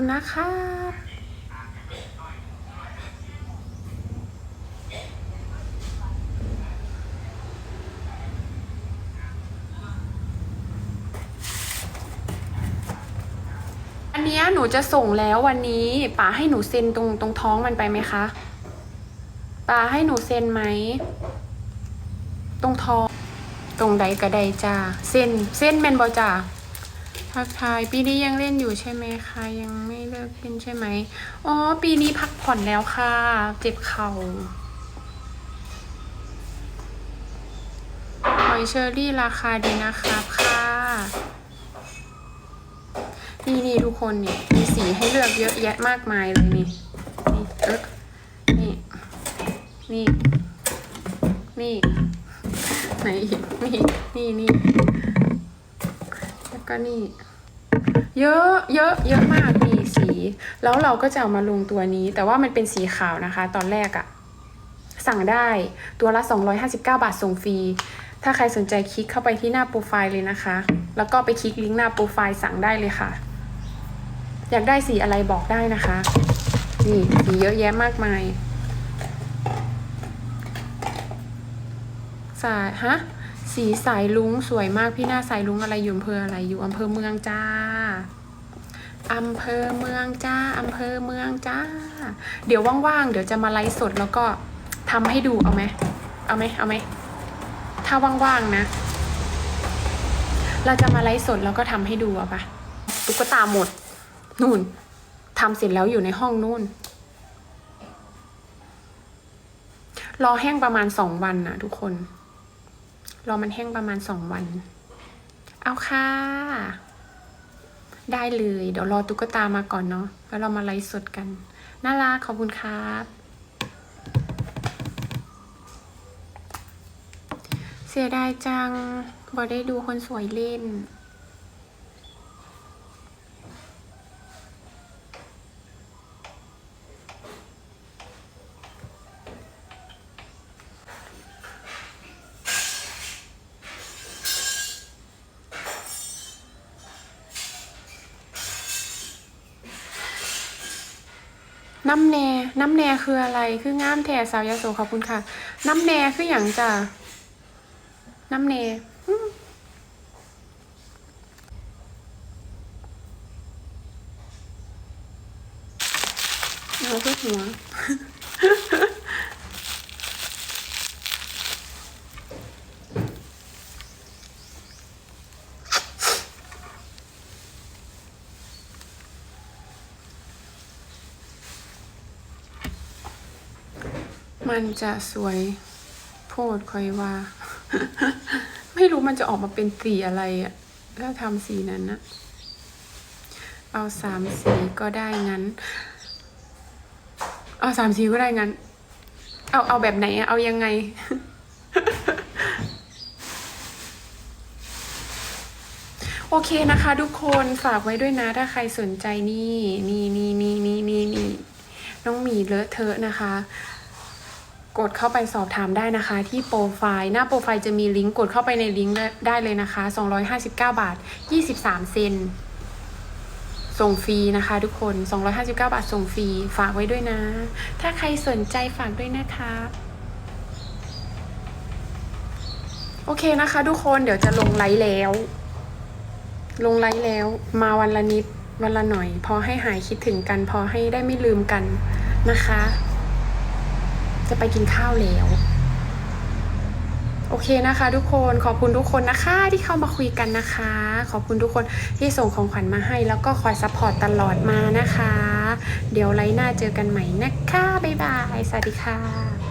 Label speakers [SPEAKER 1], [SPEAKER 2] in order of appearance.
[SPEAKER 1] คุณนะครับอันเนี้ยหนูจะส่งแล้ววันนี้ป๋าให้หนูเซ็นตรงตรงท้องมันไปไหมคะป๋าให้หนูเซ็นไหม ตรงท้อง ตรงใดก็ไดจ้าเส้นเส้นแมนบอจ้า ทักทาย ปีนี้ยังเล่นอยู่ใช่ไหมคะยังไม่เลิกเล่นใช่ไหมอ๋อปีนี้พักผ่อนแล้วค่ะ เจ็บเข่าหอยเชอรี่ราคาดีนะครับค่ะนี่นี่ทุกคนเนี่ยมีสีให้เลือกเยอะแยะมากมายเลยนี่นี่เออนี่นี่นี่ไหนอีกนี่นี่นี่ ก็นี่ เยอะเยอะเยอะมากนี่สี แล้วเราก็จะเอามาลงตัวนี้ แต่ว่ามันเป็นสีขาวนะคะ ตอนแรกอะสั่งได้ตัวละ 259 บาทส่งฟรี ถ้าใครสนใจคลิกเข้าไปที่หน้าโปรไฟล์เลยนะคะ แล้วก็ไปคลิกลิงก์หน้าโปรไฟล์สั่งได้เลยค่ะ อยากได้สีอะไรบอกได้นะคะ นี่สีเยอะแยะมากมาย สายฮะสีสายลุงสวยมากพี่หน้าสายลุงอะไรอยู่อำเภออะไรอยู่อำเภอเมืองจ้าอำเภอเมืองจ้าอำเภอเมืองจ้า เดี๋ยวว่างๆเดี๋ยวจะมาไลฟ์สดแล้วก็ทำให้ดูเอาไหมเอาไหมเอาไหมถ้าว่างๆนะ เราจะมาไลฟ์สดแล้วก็ทำให้ดูเอาปะตุ๊กตาหมดนู่นทำเสร็จแล้วอยู่ในห้องนู่น รอแห้งประมาณสองวันนะทุกคน รอมันแห้งประมาณสองวัน เอาค่ะ ได้เลย เดี๋ยวรอตุ๊กตามาก่อนเนาะแล้วเรามาไลฟ์สดกัน น่ารักขอบคุณครับเสียดายจังบอได้ดูคนสวยเล่น น้ำแน่น้ำแน่คืออะไร คืองามแท่สาวยาโสขอบคุณค่ะ น้ำแน่คืออย่างจ้ะน้ำแน่อืมเอาคือหัว มันจะสวยโพดคอยว่า ไม่รู้มันจะออกมาเป็นสีอะไรอะถ้าทำสีนั้นนะเอาสามสีก็ได้งั้น เอาสามสีก็ได้งั้น เอาเอาแบบไหนอะเอายังไง โอเคนะคะ ทุกคนฝากไว้ด้วยนะ ถ้าใครสนใจนี่นี่นี่นี่นี่นี่นี่น้องหมีเลอะเทอะนะคะ กดเข้าไปสอบถามได้นะคะ ที่โปรไฟล์หน้าโปรไฟล์จะมีลิงก์กดเข้าไปในลิงก์ได้เลยนะคะ 259 บาท 23 เซนส่งฟรีนะคะทุกคน 259 บาทส่งฟรีฝากไว้ด้วยนะ ถ้าใครสนใจฝากด้วยนะคะโอเคนะคะ ทุกคนเดี๋ยวจะลงไลฟ์แล้ว ลงไลฟ์แล้ว มาวันละนิดวันละหน่อย พอให้หายคิดถึงกัน พอให้ได้ไม่ลืมกันนะคะ จะไปกินข้าวแล้ว โอเคนะคะ ทุกคนขอบคุณทุกคนนะคะที่เข้ามาคุยกันนะคะ ขอบคุณทุกคนที่ส่งของขวัญมาให้ แล้วก็คอยซัพพอร์ตตลอดมานะคะ เดี๋ยวไลฟ์หน้าเจอกันใหม่นะคะบ๊ายบายสวัสดีค่ะ